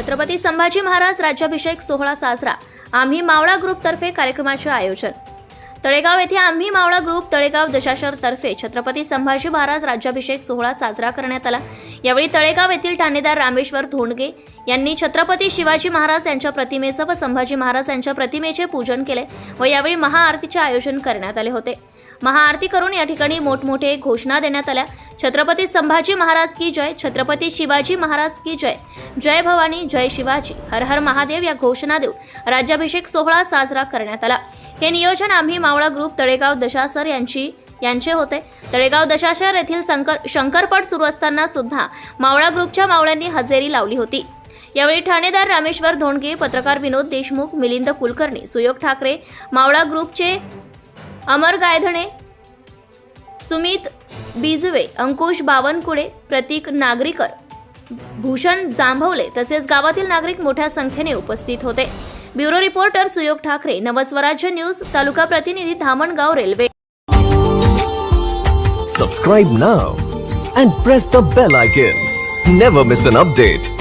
छत्रपती संभाजी महाराज राज्याभिषेक सोहळा साजरा. आम्ही मावळा ग्रुपतर्फे कार्यक्रमाचे आयोजन. तळेगाव येथे आम्ही मावळा ग्रुप तळेगाव दशाशर तर्फे छत्रपती संभाजी महाराज राज्याभिषेक सोहळा साजरा करण्यात आला. यावेळी तळेगाव येथील ठाणेदार रामेश्वर धोंडगे यांनी छत्रपती शिवाजी महाराज यांच्या प्रतिमेचं व संभाजी महाराज यांच्या प्रतिमेचे पूजन केले व यावेळी महाआरतीचे आयोजन करण्यात आले होते. महाआरती करून या ठिकाणी मोठमोठे घोषणा देण्यात आल्या. छत्रपती संभाजी महाराज की जय छत्रपती शिवाजी महाराज की जय. जय भवानी जय शिवाजी. हर हर महादेव या घोषणा देऊन राज्याभिषेक सोहळा साजरा करण्यात आला. हे नियोजन आम्ही मावळा ग्रुप तळेगाव दशासर यांची यांचे होते. तळेगाव दशाशर येथील शंकर शंकरपट सुरू असताना सुद्धा मावळा ग्रुपच्या मावळ्यांनी हजेरी लावली होती. यावेळी ठाणेदार रामेश्वर धोंडगे पत्रकार विनोद देशमुख मिलिंद कुलकर्णी सुयोग ठाकरे मावळा ग्रुपचे अमर गायधणे सुमित बिजवे अंकुश बावनकुळे प्रतीक नागरीकर भूषण जांभवले तसेच गावातील नागरिक मोठ्या संख्येने उपस्थित होते. Bureau reporter Suyog Thakre Navswarajya news तालुका प्रतिनिधी Dhamangaon railway. Subscribe now and press the bell icon never miss an update